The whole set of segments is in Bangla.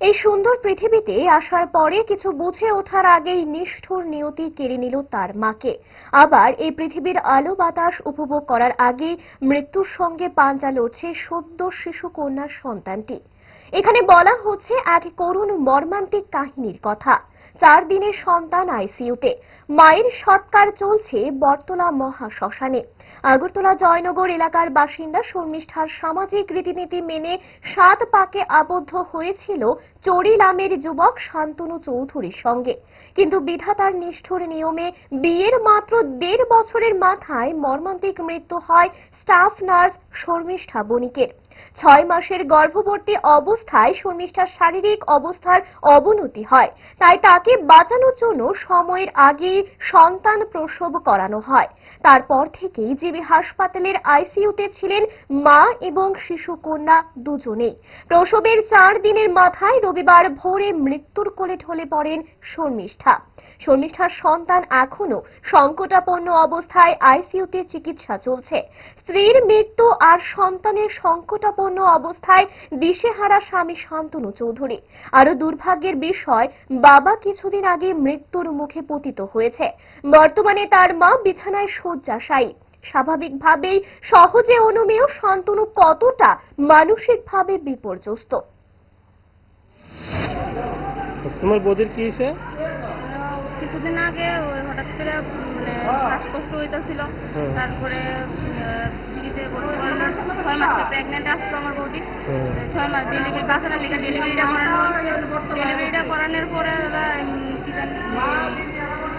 এই সুন্দর পৃথিবীতে আসার পরে কিছু বুঝে ওঠার আগেই নিষ্ঠুর নিয়তি কেড়ে নিল তার মাকে। আবার এই পৃথিবীর আলো বাতাস উপভোগ করার আগে মৃত্যুর সঙ্গে পাঞ্জা লড়ছে সদ্য শিশু কন্যার সন্তানটি। এখানে বলা হচ্ছে এক করুণ মর্মান্তিক কাহিনীর কথা। চার দিনের সন্তান আইসিইউতে। মায়ের সৎকার চলছে বটতলা মহা শ্মশানে আগরতলা জয়নগর এলাকার বাসিন্দা শর্মিষ্ঠার সামাজিক রীতিনীতি মেনে সাত পাকে আবদ্ধ হয়েছিল চরিলামের যুবক শান্তনু চৌধুরীর সঙ্গে। কিন্তু বিধাতার নিষ্ঠুর নিয়মে বিয়ের মাত্র দেড় বছরের মাথায় মর্মান্তিক মৃত্যু হয় স্টাফ নার্স শর্মিষ্ঠা বণিকের। ছয় মাসের গর্ভবতী অবস্থায় শর্মিষ্ঠার শারীরিক অবস্থার অবনতি হয়। তাই তাকে বাঁচানোর জন্য সময়ের আগেই সন্তান প্রসব করানো হয়। তারপর থেকেই জিবি হাসপাতালের আইসিইউতে ছিলেন মা এবং শিশু কন্যা দুজনেই। প্রসবের চার দিনের মাথায় রবিবার ভোরে মৃত্যুর কোলে ঢলে পড়েন শর্মিষ্ঠা। শর্মিষ্ঠার সন্তান এখনও সংকটাপন্ন অবস্থায় আইসিইউতে চিকিৎসা চলছে। স্ত্রীর মৃত্যু আর সন্তানের সংকটাপন্ন অবস্থায় দিশেহারা স্বামী শান্তনু চৌধুরী। আরও দুর্ভাগ্যের বিষয় বাবা কিছুদিন আগে মৃত্যুর মুখে পতিত হয়েছে। বর্তমানে তার মা বিছানায় শয্যাশায়ী স্বাভাবিকভাবেই সহজে অনুমেয় শান্তনু কতটা মানসিকভাবে বিপর্যস্ত? তোমার বৌদির কি হয়েছে? কিছুদিন আগে হঠাৎ করে মানে শ্বাসকষ্ট হইতেছিল। তারপরে টিভিতে ছয় মাসে প্রেগনেন্ট আসতো আমার বৌদি। ছয় মাস ডেলিভারি বাচ্চাটার লিখে ডেলিভারিটা করানো ডেলিভারিটা করানোর পরে দাদা কি জানি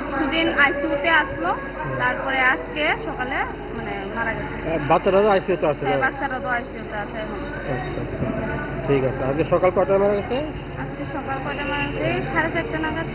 কিছুদিন আইসিউতে আসলো। তারপরে আজকে সকালে মানে মারা গেছে। তো আছে হ্যাঁ, না? বাচ্চাটা তো আইসিউতে আছে আচ্ছা আচ্ছা। ঠিক আছে। আজকে সকাল কটায় মারা গেছে? আজকে সকাল কয়টা মারা গেছে? সাড়ে চারটে নাগাদ।